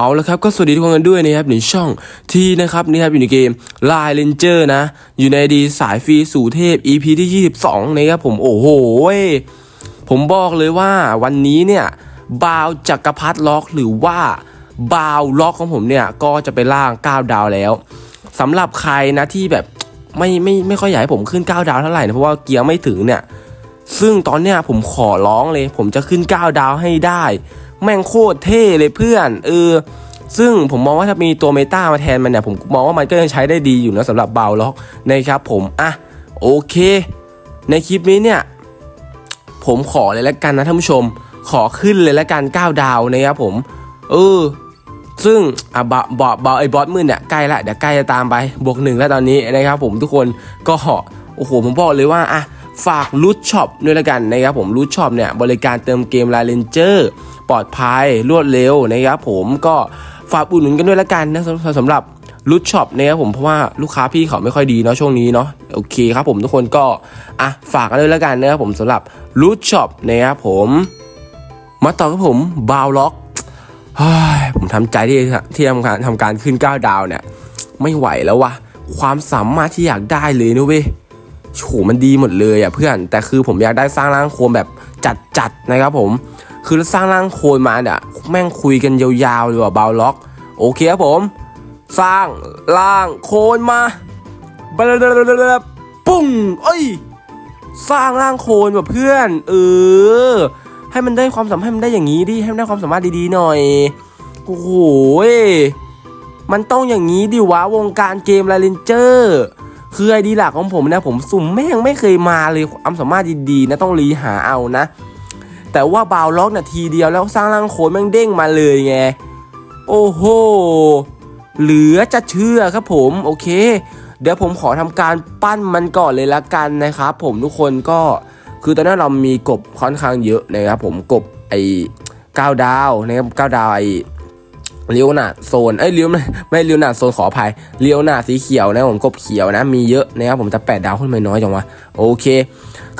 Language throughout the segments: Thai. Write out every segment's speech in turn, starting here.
เอาละครับก็สวัสดีทุกคนกันด้วยนะครับในช่องที่นะครับนี่ครับอยู่ในเกม Line Ranger นะ อยู่ในดีสายฟรีสู่เทพ EP ที่ 22นะครับผมโอ้โหผมบอกเลยว่าวันนี้เนี่ยบาวจักรพัฒล็อกหรือว่าบาวล็อกของผมเนี่ยก็จะไปล่าง 9 ดาวแล้วสำหรับใครนะที่แบบไม่ไม่ไม่ค่อยอยากให้ผมขึ้น 9 ดาวเท่าไหร่นะเพราะว่าเกียร์ไม่ถึงเนี่ยซึ่งตอนเนี้ยผมขอร้องเลย ผมจะขึ้น 9 ดาวให้ได้ แม่งโคตรเท่เลยเพื่อนเออซึ่งผมมองว่าถ้ามีตัวเมตามาแทนมันเนี่ยผมมองว่ามันก็ยังใช้ได้ดีอยู่นะสำหรับเบาล็อกนะครับผมอะโอเค ในคลิปนี้เนี่ยผมขอเลยละกันนะท่านผู้ชม ขอขึ้นเลยละกัน9ดาวนะครับผม เออ ซึ่งอะบอบบอบไอ้บอสมืดเนี่ยใกล้ละเดี๋ยวใกล้จะตามไปบวกหนึ่งแล้วตอนนี้นะครับผมทุกคนก็โอ้โหผมบอกเลยว่าอะฝากรูทช็อปด้วยละกันนะครับผมรูทช็อปเนี่ยบริการเติมเกมลาเลนเจอร์ ปลอดภัยรวดเร็วนะครับผมก็ฝากอุดหนุนกันด้วยละกันนะสำหรับรูทช็อปนะครับผมเพราะว่าลูกค้าพี่เขาไม่ค่อยดีเนาะช่วงนี้เนาะโอเคครับผมทุกคนก็อะฝากกันด้วยละกันนะครับผมสำหรับรูทช็อปนะครับผมมาต่อกับผมบาวล็อกเฮ้ยผมทำใจที่ที่ทำการทำการขึ้น 9 ดาวเนี่ย ไม่ไหวแล้ววะความสามารถที่อยากได้เลยนะเว้ยโหมันดีหมดเลยอะเพื่อนแต่คือผมอยากได้สร้างร่างโคลนแบบจัดๆนะครับผม คือสร้างร่างโคลนมาเนี่ยแม่งคุยกันยาวๆเลยว่ะบาวล็อก โอเคครับผม สร้างร่างโคลนมาบลาบลาปุ้งเอ้ย สร้างร่างโคลนแบบเพื่อน เออ ให้มันได้ความสามารถให้มันได้อย่างนี้ดิ ให้มันได้ความสามารถดีๆหน่อย โอ้โห มันต้องอย่างนี้ดิวะวงการเกมไลเลนเจอร์คือไอดีหลักของผมนะผมสุ่มแม่งไม่เคยมาเลยความสามารถดีๆนะต้องรีหาเอานะ แต่ว่าบาวล็อกนาทีเดียวแล้วสร้างร่างโคนแม่งเด้งมาเลยไง โอ้โห เหลือจะเชื่อครับผมโอเค เดี๋ยวผมขอทำการปั้นมันก่อนเลยละกันนะครับผมทุกคนก็คือตอนนี้เรามีกบค่อนข้างเยอะนะครับผมกบไอ้เก้าดาวนะครับเก้าดาวไอ้เลี้ยวหนาโซนเอ้ยเลี้ยวไม่ไม่เลี้ยวหนาโซนขออภัยเลี้ยวหนาสีเขียวนะผมกบเขียวนะมีเยอะนะครับผมจะแปดดาวขึ้นมาน้อยจังวะโอเค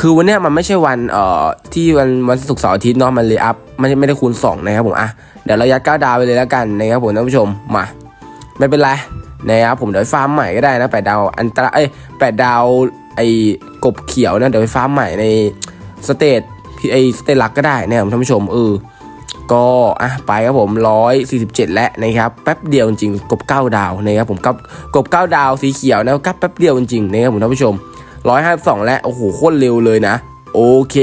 คือวันเนี้ยมันไม่ใช่วันเอ่อที่วันวันศุกร์เสาร์อาทิตย์เนาะมันเลยอัพไม่ไม่ได้คูณสองนะครับผมอะเดี๋ยวเรายัดเก้าดาวไปเลยแล้วกันนะครับผมท่านผู้ชมมา ไม่เป็นไรนะครับผมเดี๋ยวไปฟาร์มใหม่ก็ได้นะแปดดาวอันตรายเอ้ยแปดดาวไอ้กบเขียวนะเดี๋ยวไปฟาร์มใหม่ในสเตทไอ้สเตทลักก็ได้นะครับท่านผู้ชมเออก็อะไปครับผมร้อยสี่สิบเจ็ดแล้วนะครับแป๊บเดียวจริงกบเก้าดาวนะครับผมกับกบเก้าดาวสีเขียวนะกับแป๊บเดียวจริงนะครับผมท่านผู้ชม ร้อยห้าสองแล้วโอ้โหโคตรเร็วเลยนะ โอเค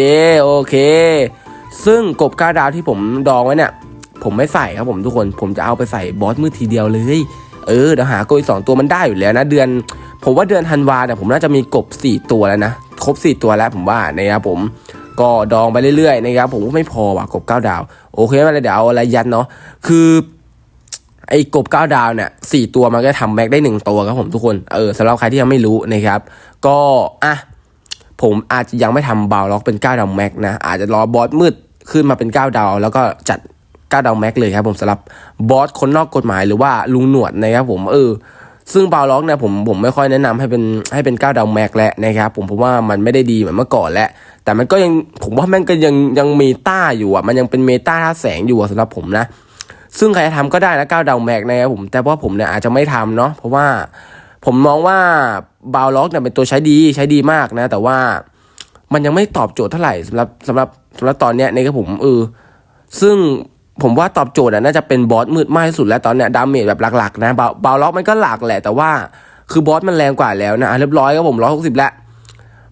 โอเค ซึ่งกบก้าดาวที่ผมดองไว้เนี่ย ผมไม่ใส่ครับผมทุกคน ผมจะเอาไปใส่บอสมือทีเดียวเลย เออเดี๋ยวหาโกยสองตัวมันได้อยู่แล้วนะ เดือน ผมว่าเดือนธันวาเนี่ยผมน่าจะมีกบ 4 ตัวแล้วนะ ครบ 4 ตัวแล้วผมว่านะครับผมก็ดองไปเรื่อยๆนะครับผมก็ไม่พอว่ะกบ9ดาว โอเคมาเลยเดี๋ยวเอาอะไรยันเนาะคือ ไอ้กบ9ดาวเนี่ยสี่ตัวมันก็ทำแม็กได้ 1 ตัวครับผมทุกคน เออสำหรับใครที่ยังไม่รู้นะครับ ก็อะผมอาจจะยังไม่ทำบาวล็อกเป็น 9 ดาวแม็กนะ อาจจะรอบอสมืดขึ้นมาเป็น 9 ดาว แล้วก็จัด 9 ดาวแม็กเลยครับผมสำหรับบอสคนนอกกฎหมายหรือว่าลุงหนวดนะครับผมเออซึ่งบาวล็อกเนี่ยผมผมไม่ค่อยแนะนำให้เป็นให้เป็น9ดาวแม็กแล้วนะครับผมเพราะว่ามันไม่ได้ดีเหมือนเมื่อก่อนแล้วแต่มันก็ยังผมว่าแม่งก็ยังยังเมตาอยู่อะมันยังเป็นเมตาท่าแสงอยู่สำหรับผมนะ ซึ่งใครจะทำก็ได้นะ9ดาวแม็กนะครับผมแต่ว่าผมเนี่ยอาจจะไม่ทำเนาะเพราะว่าผมมองว่าบาวล็อกเนี่ยเป็นตัวใช้ดีใช้ดีมากนะ แต่ว่ามันยังไม่ตอบโจทย์เท่าไหร่สำหรับสำหรับสำหรับตอนเนี้ยนะครับผมเออซึ่งผมว่าตอบโจทย์อะน่าจะเป็นบอสมืดมากที่สุดแล้วตอนเนี้ยดาเมจแบบหลักๆนะบาบาล็อกมันก็หลักแหละแต่ว่าคือบอสมันแรงกว่าแล้วนะเรียบร้อยครับผมร้อยหกสิบแล้ว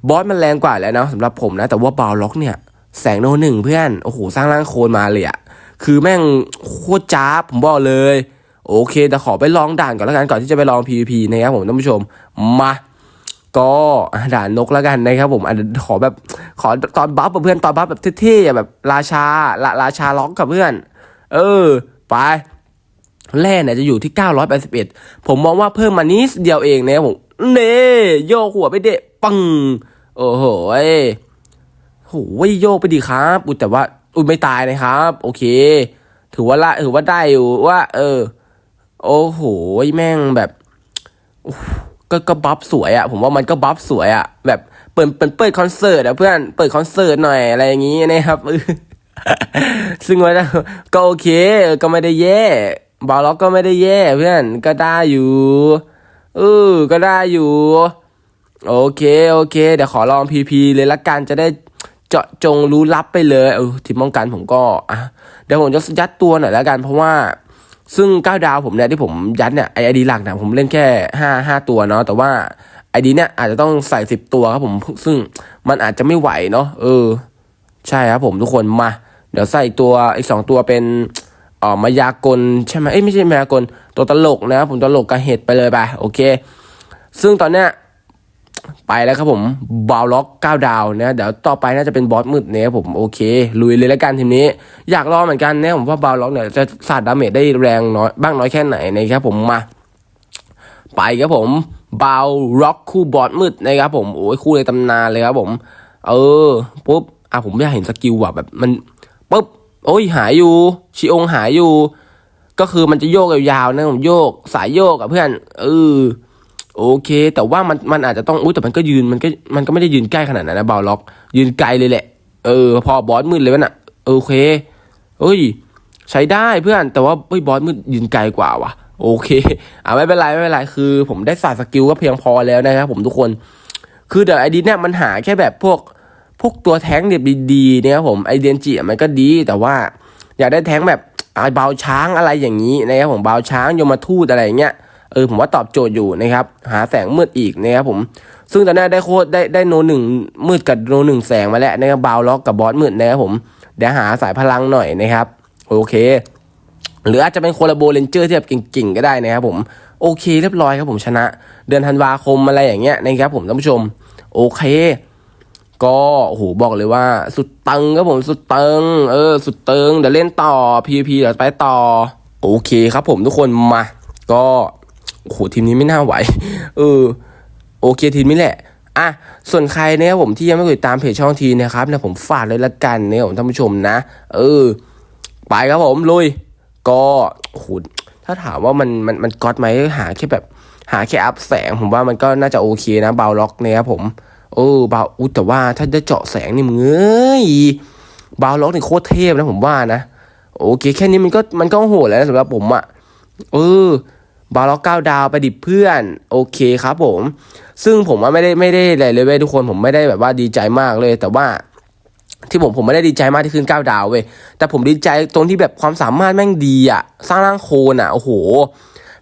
บอสมันแรงกว่าแล้วนะสำหรับผมนะ แต่ว่าบาล็อกเนี่ยแสงโนหนึ่งเพื่อนโอ้โหสร้างร่างโคลนมาเลยอะ คือแม่งโคตรจ้าบผมบอกเลย โอเคแต่ขอไปลองด่านก่อนแล้วกันก่อนที่จะไปลอง PVP นะครับผมท่านผู้ชมมาก็อะด่านนกแล้วกันนะครับผมอะขอแบบขอตอนบัฟกับเพื่อนตอนบัฟแบบเท่ๆอะแบบราชาละราชาล็อกกับเพื่อน เออ ไปแร่เนี่ยจะอยู่ที่ 981 ผมมองว่าเพิ่มมานิดเดียวเองนะครับผมเน่โยกหัวไปเดะปัง โอ้โหเอ้ยโหโยกไปดีครับอุแต่ว่า อุ้ยไม่ตายนะครับ โอเค ถือว่าละถือว่าได้อยู่ว่า เออ โอ้โหแม่งแบบก็ก็บัฟสวยอะ่ะผมว่ามันก็บัฟสวยอะ่ะ แบบเปิดเปิดเปิดคอนเสิร์ตอะเพื่อนเปิดคอนเสิร์ตหน่อยอะไรอย่างงี้นะครับซึ่งว่าก็โอเค ก็ไม่ได้แย่บาล็อกก็ไม่ได้แย่เพื่อนก็ได้อยู่เออก็ได้อยู่ โอเค โอเค เดี๋ยวขอลองพีพีเลยละกันจะได้ เจาะจงรู้ลับไปเลยเออทีมป้องกันผมก็อะเดี๋ยวผมจะยัดตัวหน่อยแล้วกันเพราะว่าซึ่งเก้าดาวผมเนี่ยที่ผมยัดเนี่ยไอไอดีหลักเนี่ยผมเล่นแค่ห้าห้าตัวเนาะแต่ว่าไอดีเนี่ยอาจจะต้องใส่สิบตัวครับผมซึ่งมันอาจจะไม่ไหวเนาะเออ ใช่ครับผมทุกคนมา เดี๋ยวใส่ตัวอีกสองตัวเป็นอ่อมายากลใช่ไหมเอ้ยไม่ใช่มายากลตัวตลกนะครับผมตลกกับเห็ดไปเลยไปโอเค ซึ่งตอนเนี้ย ไปแล้วครับผมบาวล็อกเก้าดาวนะเดี๋ยวต่อไปน่าจะเป็นบอสมืดเนี่ยครับผมโอเค ลุยเลยแล้วกันทีนี้ อยากลอเหมือนกันนะผมว่าบาวล็อกเนี่ยจะสาดดาเมจได้แรงน้อยบ้างน้อยแค่ไหนนะครับผมมา ไปครับผมบาวร็อกคู่บอสมืดนะครับผมโอ้ยคู่ในตำนานเลยครับผม เออปุ๊บอะผมอยากเห็นสกิลว่ะแบบมันปุ๊บโอ้ยหายอยู่ชิองหายอยู่ ก็คือมันจะโยกยาวๆนะผมโยกสายโยกอะเพื่อนเออ โอเค แต่ว่ามันมันอาจจะต้องอุ้ยแต่มันก็ยืนมันก็มันก็ไม่ได้ยืนใกล้ขนาดนั้นนะบาล็อก ยืนไกลเลยแหละ เออ พอบอสมืดเลยวะน่ะโอเคเอ้ย ใช้ได้เพื่อนแต่ว่าเฮ้ยบอสมืดยืนไกลกว่าว่ะ โอเคอ่าไม่เป็นไรไม่เป็นไรคือ ผมได้สายสกิลก็เพียงพอแล้วนะครับผมทุกคน คือเดี๋ยวไอดีเนี่ยมันหาแค่แบบพวกพวกตัวแท้งเด็บดีๆเนี่ยครับผมไอเดียนจิอะมันก็ดีแต่ว่า อยากได้แท้งแบบอ่าเบาช้างอะไรอย่างนี้นะครับผมเบาช้างยมทูตอะไรอย่างเงี้ย เออผมว่าตอบโจทย์อยู่นะครับหาแสงมืดอีกนะครับผมซึ่งตอนนี้ได้โคตรได้ได้โนหนึ่งมืดกับโนหนึ่งแสงมาแล้วนะครับบาวล็อกกับบอสมืดนะครับผมเดี๋ยวหาสายพลังหน่อยนะครับโอเค หรืออาจจะเป็นโคลาโบเรนเจอร์ที่แบบเก่งๆก็ได้นะครับผมโอเคเรียบร้อยครับผมชนะ เดือนธันวาคมอะไรอย่างเงี้ยนะครับผมท่านผู้ชม โอเค ก็โอ้โหบอกเลยว่า สุดตึงครับผมสุดตึงเออ สุดตึงเดี๋ยวเล่นต่อ PVP เดี๋ยวไปต่อ โอเคครับผมทุกคนมา ก็ โอ้โหทีมนี้ไม่น่าไหว เออ โอเคทีมนี้แหละอะส่วนใครเนี่ยผมที่ยังไม่กดติดตามเพจช่องทีนะครับเนี่ยผมฝากเลยละกันเนี่ยผมท่านผู้ชมนะ เออ ไปครับผมลุย ก็โอ้โหถ้าถามว่ามันมันมันก๊อตไหมหาแค่แบบ หาแค่อัพแสง ผมว่ามันก็น่าจะโอเคนะเบาล็อกเนี่ยครับผมเออเบาอุ้แต่ว่าถ้าได้เจาะแสงนี่มึงเอ้ยเบาล็อกนี่โคตรเทพนะผมว่านะ โอเค แค่นี้มันก็มันก็โหดแล้วสำหรับผมอะเออ บาล็อกเก้าดาวไปดิบเพื่อน โอเคครับผม ซึ่งผมว่าไม่ได้ไม่ได้อะไรเลยเว้ยทุกคนผมไม่ได้แบบว่าดีใจมากเลย แต่ว่าที่ผมผมไม่ได้ดีใจมากที่ขึ้นเก้าดาวเว้ยแต่ผมดีใจตรงที่แบบความสามารถแม่งดีอะสร้างร่างโคนอะโอ้โห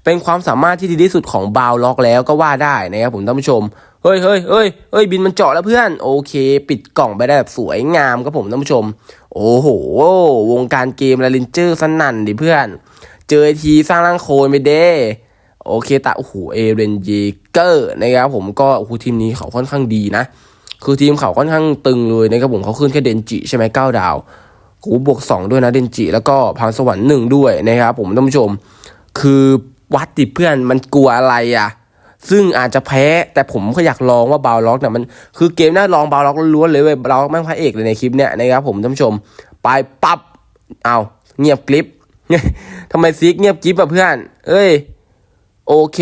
เป็นความสามารถที่ดีที่สุดของบาวล็อกแล้วก็ว่าได้นะครับผมท่านผู้ชมเฮ้ยเฮ้ยเฮ้ยเฮ้ยบินมันเจาะแล้วเพื่อนโอเค ปิดกล่องไปได้แบบสวยงามครับผมท่านผู้ชม โอ้โห วงการเกมลาลินเจอร์สนั่นดิเพื่อน เจอทีสร้างร่างโคลนไปเด้โอเคตาโอ้โหเอเรนเยเกอร์นะครับผมก็โอ้โหทีมนี้เขาค่อนข้างดีนะ คือทีมเขาค่อนข้างตึงเลยนะครับผมเขาขึ้นแค่เดนจิใช่ไหมเก้าดาวกูบวกสองด้วยนะเดนจิ แล้วก็พรสวรรค์หนึ่งด้วยนะครับผมท่านผู้ชม คือวัดดิเพื่อนมันกลัวอะไรอะ ซึ่งอาจจะแพ้แต่ผมก็อยากลองว่าบาวล็อกเนี่ยมันคือเกมน่าลองบาวล็อกล้วนเลยเว้ยบาวล็อกแม่งพระเอกเลยในคลิปเนี้ยนะครับผมท่านผู้ชม ไปปับ๊บเอาเงียบกริป ทำไมซิกเงียบกริปอะเพื่อน เอ้ย โอเค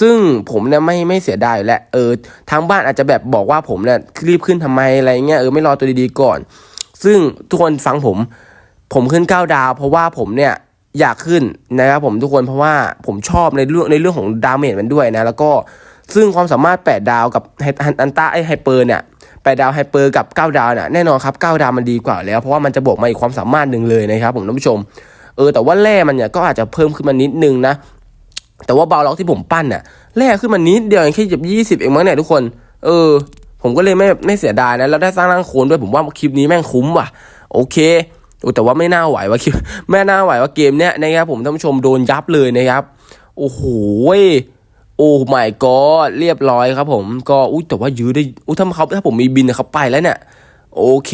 ซึ่งผมเนี่ยไม่ไม่เสียดายแล้วเออ ทางบ้านอาจจะแบบบอกว่าผมเนี่ยรีบขึ้นทำไมอะไรเงี้ย เออไม่รอตัวดีๆก่อน ซึ่งทุกคนฟังผม ผมขึ้นเก้าดาว เพราะว่าผมเนี่ยอยากขึ้นนะครับผมทุกคนเพราะว่าผมชอบในเรื่องในเรื่องของดาเมจมันด้วยนะ แล้วก็ซึ่งความสามารถ 8 ดาวกับไฮอันต้าไอไฮเปอร์เนี่ย แปดดาวไฮเปอร์กับ 9 ดาวเนี่ยแน่นอนครับ 9 ดาวมันดีกว่าแล้ว เพราะว่ามันจะบวกมาอีกความสามารถหนึ่งเลยนะครับผมท่านผู้ชม เออแต่ว่าแร่มันเนี่ยก็อาจจะเพิ่มขึ้นมานิดนึงนะ แต่ว่าบาล็อกที่ผมปั้นเนี่ยแร่ขึ้นมานิดเดียวเองแค่จะยี่สิบเองมั้งเนี่ยทุกคน เออ ผมก็เลยไม่ไม่เสียดายนะแล้วได้สร้างร่างโคลนด้วยผมว่าคลิปนี้แม่งคุ้มว่ะ โอเคโอ้แต่ว่าไม่น่าไหวว่าคลิปไม่น่าไหวว่าเกมเนี้ยนะครับผมท่านผู้ชมโดนยับเลยนะครับโอ้โห โอ้ไม่ก็เรียบร้อยครับผมก็อุ้ยแต่ว่ายื้อได้อุ้ยถ้าเขาถ้าผมมีบินเนี่ยเขาไปแล้วเนี่ยโอเค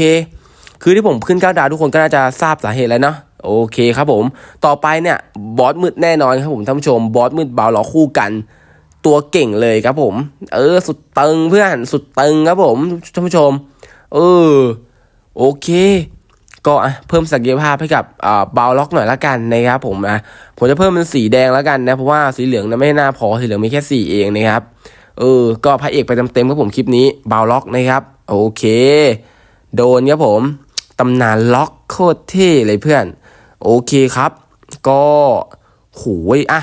คือที่ผมขึ้นก้าดาวทุกคนก็น่าจะทราบสาเหตุแล้วเนาะโอเคครับผม ต่อไปเนี่ยบอสมืดแน่นอนครับผมท่านผู้ชมบอสมืดเบาหลอคู่กัน ตัวเก่งเลยครับผม เออ สุดตึงเพื่อนสุดตึงครับผมท่านผู้ชม เออ โอเค ก็อะเพิ่มศักยภาพให้กับอ่าบาล็อกหน่อยละกันนะครับผมนะผมจะเพิ่มเป็นสีแดงแล้วกันนะเพราะว่าสีเหลืองนะไม่น่าพอสีเหลืองมีแค่สีเองนะครับเออก็พระเอกไปเต็มๆครับผมคลิปนี้เบาล็อกนะครับ โอเค โดนครับผมตำนานล็อกโคตรเท่เลยเพื่อน โอเคครับ ก็โหยอะ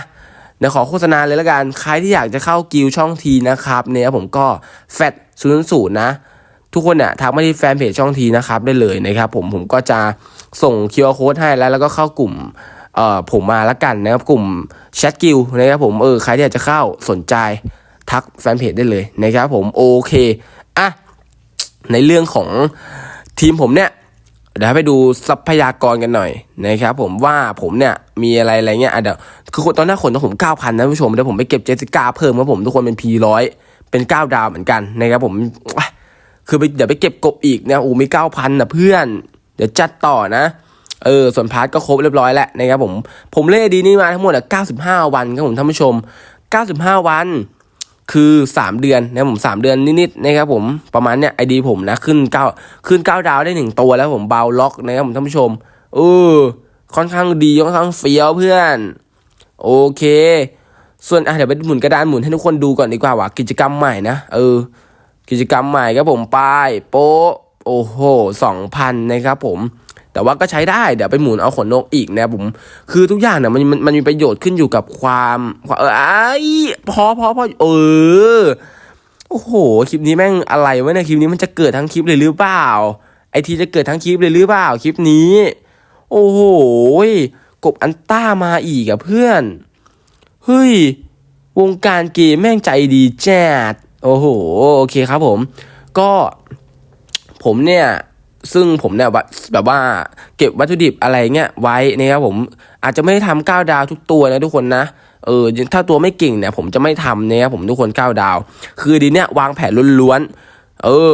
เดี๋ยวขอโฆษณาเลยละกัน ใครที่อยากจะเข้ากิลช่องทีนะครับเนี่ยผมก็แฟดศูนย์ศูนย์นะ ทุกคนเนี่ยทักมาที่แฟนเพจช่องทีนะครับได้เลยนะครับผมผมก็จะส่ง QR code ให้แล้วแล้วก็เข้ากลุ่มเอ่อผมมาละกันนะครับกลุ่มแชทกิลนะครับผมเออใครที่อยากจะเข้าสนใจทักแฟนเพจได้เลยนะครับผมโอเคอะในเรื่องของทีมผมเนี่ยเดี๋ยวไปดูทรัพยากรกันหน่อยนะครับผมว่าผมเนี่ยมีอะไรอะไรเงี้ยอะเดี๋ยวคือตอนหน้าขนของผมเก้าพันนะผู้ชมเดี๋ยวผมไปเก็บเจสสิก้าเพิ่มครับผมทุกคนเป็นพีร้อยเป็นเก้าดาวเหมือนกันนะครับผม คือไปเดี๋ยวไปเก็บกบอีกนะโอ้มีเก้าพันนะเพื่อน เดี๋ยวจัดต่อนะ เออ ส่วนพาร์ทก็ครบเรียบร้อยแล้วนะครับผม ผมเล่นดีนี่มาทั้งหมดอะ95 วันครับผมท่านผู้ชม 95 วัน คือ 3 เดือนนะผม 3 เดือนนิดๆนะครับผม ประมาณเนี้ยไอดีผมนะขึ้น9ขึ้น 9 ดาวได้หนึ่งตัวแล้วผมเบาล็อกนะครับผมท่านผู้ชมเออค่อนข้างดีค่อนข้างเฟี้ยวเพื่อน โอเค ส่วนอะเดี๋ยวไปหมุนกระดานหมุนให้ทุกคนดูก่อนดีกว่าว่ากิจกรรมใหม่นะเออ กิจกรรมใหม่ครับผมป้ายโป๊ะโอ้โหสองพันนะครับผมแต่ว่าก็ใช้ได้เดี๋ยวไปหมุนเอาขนนกอีกนะผม คือทุกอย่างเนี่ยมันมันมันมีประโยชน์ขึ้นอยู่กับความความเออไอ้พอพอพอเออโอ้โหคลิปนี้แม่งอะไรวะเนี่ยคลิปนี้มันจะเกิดทั้งคลิปเลยหรือเปล่า ไอทีจะเกิดทั้งคลิปเลยหรือเปล่าคลิปนี้ โอ้โหกบอันต้ามาอีกอะเพื่อนเฮ้ยวงการเกมแม่งใจดีแจ๊ด โอ้โหโอเคครับผม ก็ผมเนี่ยซึ่งผมเนี่ยแบบว่าเก็บวัตถุดิบอะไรเงี้ยไว้นะครับผมอาจจะไม่ได้ทำก้าวดาวทุกตัวนะทุกคนนะเออถ้าตัวไม่เก่งเนี่ย ผมจะไม่ทำนะครับผมทุกคนก้าวดาว คือดีเนี่ยวางแผนล้วนๆเออ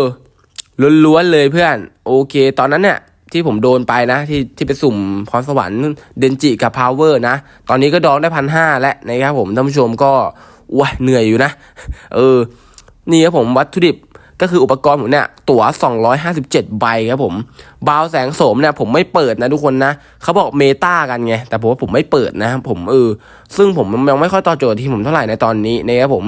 ล้วนๆเลยเพื่อน โอเค ตอนนั้นเนี่ยที่ผมโดนไปนะ ที่ที่ไปสุ่มพรสวรรค์เดนจิกับพาวเวอร์นะ ตอนนี้ก็ดองได้พันห้าแล้วนะครับผมท่านผู้ชมก็ว้าเหนื่อยอยู่นะ เออ นี่ครับผมวัตถุดิบก็คืออุปกรณ์ผมเนี่ยตั๋ว 257 ใบครับผม บาวแสงโสมเนี่ยผมไม่เปิดนะทุกคนนะเขาบอกเมตากันไง แต่ผมว่าผมไม่เปิดนะผมเออซึ่งผมยังไม่ค่อยต่อโจทย์ที่ผมเท่าไหร่ในตอนนี้นะครับผม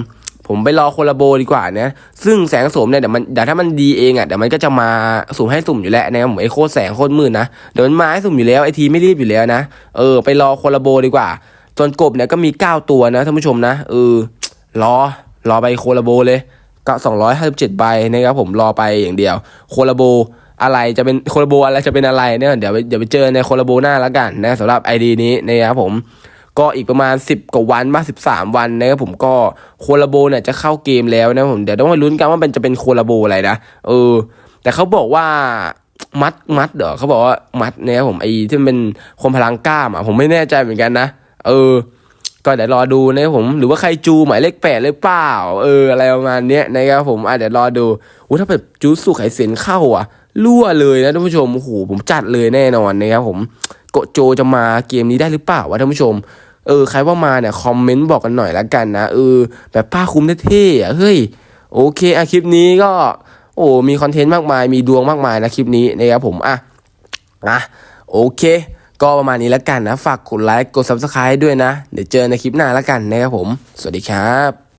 ผมไปรอโคลาโบดีกว่านะซึ่งแสงโสมเนี่ยเดี๋ยวมันเดี๋ยวถ้ามันดีเองอะเดี๋ยวมันก็จะมาสุ่มให้สุ่มอยู่แล้วนะครับผมไอ้โคแสงโคตรมืดนะเดี๋ยวมันมาให้สุ่มอยู่แล้วไอทีไม่รีบอยู่แล้วนะเออไปรอโคลาโบดีกว่าส่วนกบเนี่ยก็มี 9 ตัวนะท่านผู้ชมนะเออรอรอไปโคลาโบเลย ก็257ใบนะครับผมรอไปอย่างเดียว โคลาโบอะไรจะเป็นโคลาโบอะไรจะเป็นอะไรเนี่ยเดี๋ยวเดี๋ยวไปเจอในโคลาโบหน้าแล้วกันนะสำหรับไอดีนี้นะครับผมก็อีกประมาณ 10 กว่าวันบ้า13 วันนะครับผมก็โคลาโบเนี่ยจะเข้าเกมแล้วนะผมเดี๋ยวต้องมาลุ้นกันว่ามันจะเป็นโคลาโบอะไรนะเออ แต่เขาบอกว่ามัดมัดเดี๋ยวเขาบอกว่ามัดเนี่ยผมไอ้ที่มันเป็นคนพลังกล้ามอะผมไม่แน่ใจเหมือนกันนะเออ ก็เดี๋ยวรอดูนะผมหรือว่าใครจูหมายเลขแปดหรือเปล่า เอออะไรประมาณเนี้ยนะครับผมอะเดี๋ยวรอดูอู้ถ้าแบบจูสุไขเสียนเข้าอะรั่วเลยนะท่านผู้ชมโอ้โหผมจัดเลยแน่นอนนะครับผมโกโจจะมาเกมนี้ได้หรือเปล่าวะท่านผู้ชมเออใครว่ามาเนี่ยคอมเมนต์บอกกันหน่อยละกันนะเออแบบผ้าคลุมเท่ๆอะเฮ้ยโอเคอะคลิปนี้ก็ โอ้มีคอนเทนต์มากมายมีดวงมากมายนะคลิปนี้นะครับผมอะอะโอเค ก็ประมาณนี้แล้วกันนะ ฝากกดไลค์ กด subscribe ด้วยนะ เดี๋ยวเจอในคลิปหน้าแล้วกันนะครับผม สวัสดีครับ